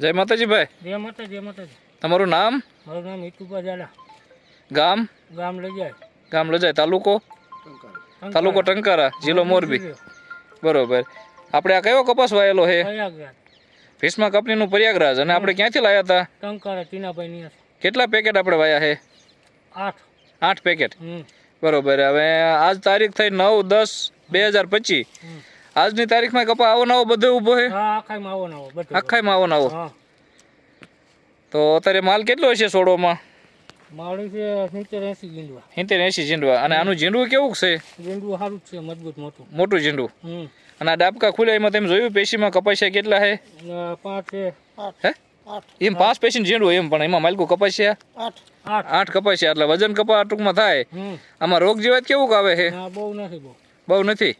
જય માતાજી ભાઈ જય માતા જય માતાજી. તમારું નામ? મારું નામ હિતુભા ઝાલા. ગામ? ગામ લજાય. ગામ લજાય. તાલુકો? તાલુકો ટંકારા જિલ્લો મોરબી. બરોબર. આપણે આ કયો કપાસ વાયેલો છે? ભીષ્મા કંપનીનું પ્રયાગરાજ. અને આપણે ક્યાંથી લાવ્યા હતા? ટંકારા ટીનાભાઈ ની કેટલા પેકેટ આપણે વાયા છે? આઠ. આઠ પેકેટ. બરોબર. હવે આજ તારીખ થઈ નવ દસ બે હજાર પચીસ. આજની તારીખમાં કપા આવો નવો બધો ઊભો છે હા આખામાં આવો આવો નવો તો અત્યારે માલ કેટલો હશે સોડોમાં છે સિત્તેર એંસી ગીંડવા સિત્તેર એંસી ઝીંડવા અને આનું ઝીંડવું કેવું છે? ગીંડવું સારું છે મજબૂત મોટું. મોટું અને આ ડાબકા ખુલ્યા એમાં તમે જોયું પેશીમાં કપાસિયા કેટલા છે પાંચ છે. હે? એમ પાંચ પેશી ઝીંડવું એમ પણ એમાં માલકું કપાસિયા? આઠ. આઠ. આઠ કપાસિયા એટલે વજન કપા ટૂંકમાં થાય. આમાં રોગ જીવાત કેવું આવે છે બહુ નથી બહુ. નથી?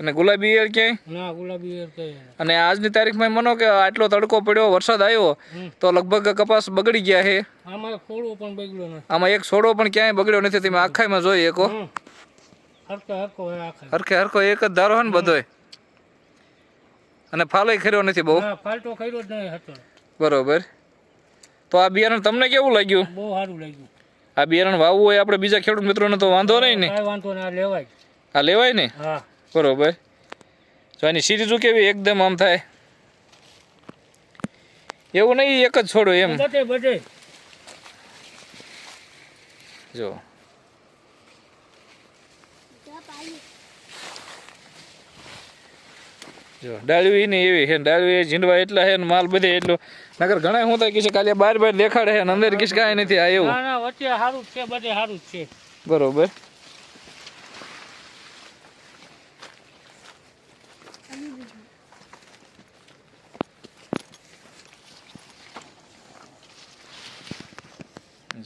અને ગુલાબી ઈયળ ક્યાંય? ના ગુલાબી ઈયળ ક્યાંય અને આજની તારીખમાં મનો કે આટલો તડકો પડ્યો વરસાદ આવ્યો તો લગભગ કપાસ બગડી ગયા છે આમાં છોડો પણ બગડ્યો નથી. આમાં એક છોડો પણ ક્યાંય બગડ્યો નથી તમે આખામાં જોઈએ એકો હમ. હરકો હરકો હોય આખા હરખે હરખો એક જ ધારો ને બધોય. અને ફાલોય ખર્યો નથી બહુ. ફાલતો કર્યો જ નહીં હતો. બરોબર. તો આ બિયારણ તમને કેવું લાગ્યું? બહુ સારું લાગ્યું. આ બિયારણ વાવવું હોય આપણે બીજા ખેડૂત મિત્રોને તો વાંધો નહીં ને. વાંધો વાંધો આ લેવાય. આ લેવાય ને? હા. બરોબર. તો આની સિરીઝો કેવી એકદમ આમ થાય? એવું નહીં એક જ છોડો એમ. જો. જો ડાળવી ને એવી છે. ડાળવી ઝીંડવા એટલા છે ને માલ બધે એટલો. નગર ઘણા હું થાય કે કાલે બાર બાર દેખાડે છે અંદર કીશ નથી આ એવું. ના ના વચ્ચે સારું છે બધે સારું છે. બરોબર.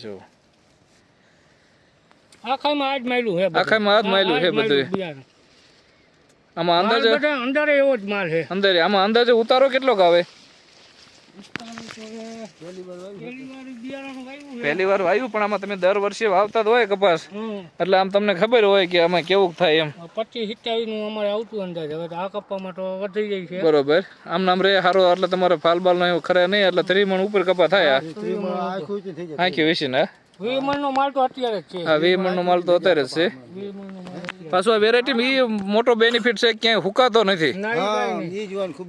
જો આખામાં આજ માયલું છે. આખામાં આજ માયલું છે બધું. આમાં અંદાજે બધા એવો જ માલ છે અંદર આમાં અંદાજે ઉતારો કેટલોક આવે પહેલી વાર બિયારણ વાવ્યું છે. પહેલી વાર વાવ્યું પણ આમાં તમે દર વર્ષે વાવતા જ હોય કપાસ. એટલે આમ તમને ખબર હોય કે આમાં કેવું થાય એમ. પચીસ સિત્યાવીસનું અમારે આવતું અંદાજ. હવે તો આ કપામાં તો વધી જાય છે. બરોબર. આમ નામ રે સારો એટલે તમારે ફાલ બાલ એવું ખરે નહીં એટલે ત્રિમણ ઉપર કપા થાય આખી વિશે ને વીમણ નો માલ તો અત્યારે જ છે. હા વીસ નો માલ તો અત્યારે જ છે. પાછું આ વેરાયટી એ મોટો બેનિફિટ છે ક્યાંય હુકાતો નથી.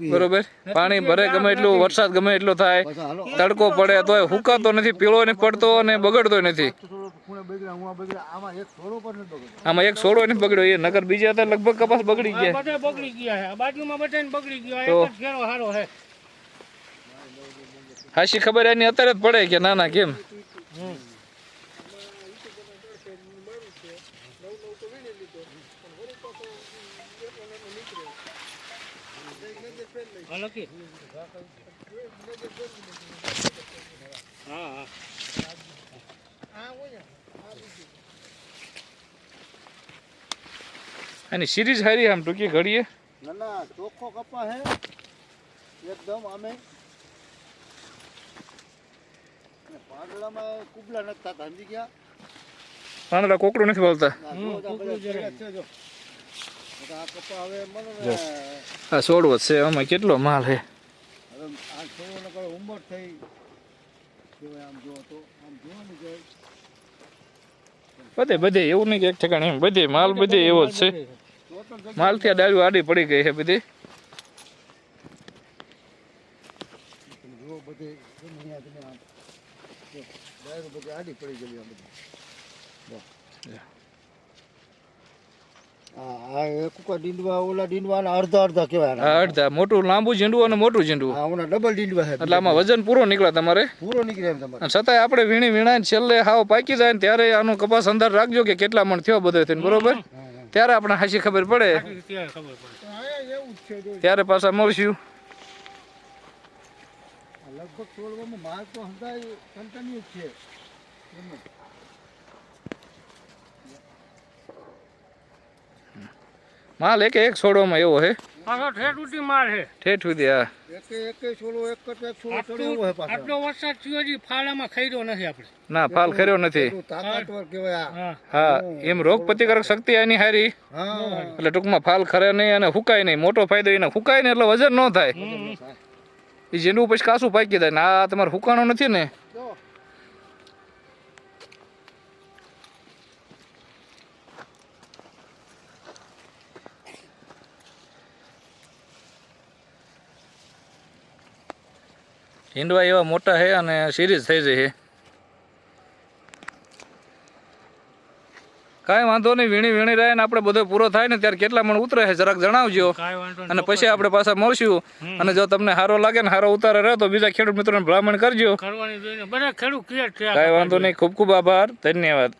બરોબર? પાણી ભરે ગમે એટલું વરસાદ ગમે એટલો થાય તડકો પડે તોય હુકાતો નથી પીળો નહીં પડતો અને બગડતો નથી. આમાં એક સોડો નથી બગડ્યો. એ નગર બીજા હતા લગભગ કપાસ બગડી ગયા. બધા બગડી ગયા છે આ બાજુમાં બધાને બગડી ગયા તો- એક જ ફેરો હારો છે. હાશી ખબર એની અત્યારે જ પડે કે ના ના કેમ હમ. હા, સિરીઝ હારી આમ ટૂંકી ઘડીએ. ના ના ચોખ્ખો કપા હે. એકદમ અમે. પાંદડામાં કુબલા નથી થતા સમજી ગયા? પાંદડા કોકડું નથી બોલતા આ જ છે. આમાં કેટલો માલ છે? ઉંમર થઈ આમ જો તો. આમ જોવાનું જાય બધે બધે એવું નહીં કે એક ઠેકાણે એમ. બધે માલ બધે એવો જ છે. માલથી ડાળીઓ આડી પડી ગઈ છે બધી. આડી પડી ગયેલી એક ડીંડવા ઓલા ડીંડવા ને અડધા અડધા કહેવાય અડધા મોટું લાંબુ ઝીંડવું અને મોટું ઝીંડવું. ઓલા ડબલ ડીંડવા છે. એટલે આમાં વજન પૂરો નીકળે તમારે? પૂરો નીકળે એમ તમારે. છતાંય આપણે વીણી વીણાયને છેલ્લે હાવ પાકી જાય ને ત્યારે આનું કપાસ અંદાજ રાખજો કે કેટલા મણ થયો બધો થઈને બરોબર? ત્યારે આપણે હાશી ખબર પડે. ત્યારે પાછા મળશું. લગભગ છોડવામાં માલ તો હંધાય કન્ટિન્યુ છે એમ જ. માલ એક એક છોડવામાં એવો છે ઠેઠ ઉઠી માલ છે ઠેઠ સુધી આ એકે એકે છોડો એક છોડો ચડે એવો છે પાછો. આટલો વરસાદ થયો હજી ફાળામાં ખર્યો નથી આપણે. ના ફાલ ખર્યો નથી. તાકાતવર કહેવાય હા. હા એમ રોગ પ્રતિકારક શક્તિ એની હારી. એટલે ટૂંકમાં ફાલ ખરે નહીં અને હુકાય નહીં. મોટો ફાયદો એને હુકાય નહીં એટલે વજન ન થાય. એ જેનું પછી કાસું પાકી જાય ને આ તમારે હુકાણો નથી ને? જો એવા મોટા છે અને સિરીઝ થઈ જાય છે કાંઈ વાંધો નહીં વીણી વીણી રહે ને આપણે બધો પૂરો થાય ને ત્યારે કેટલા મણ ઉતરે છે જરાક જણાવજો. અને પછી આપણે પાછા મળશું. અને જો તમને સારો લાગે ને સારો ઉતારે રહે તો બીજા ખેડૂત મિત્રોને ભલામણ કરજો. કાંઈ વાંધો નહીં ખૂબ ખૂબ આભાર ધન્યવાદ.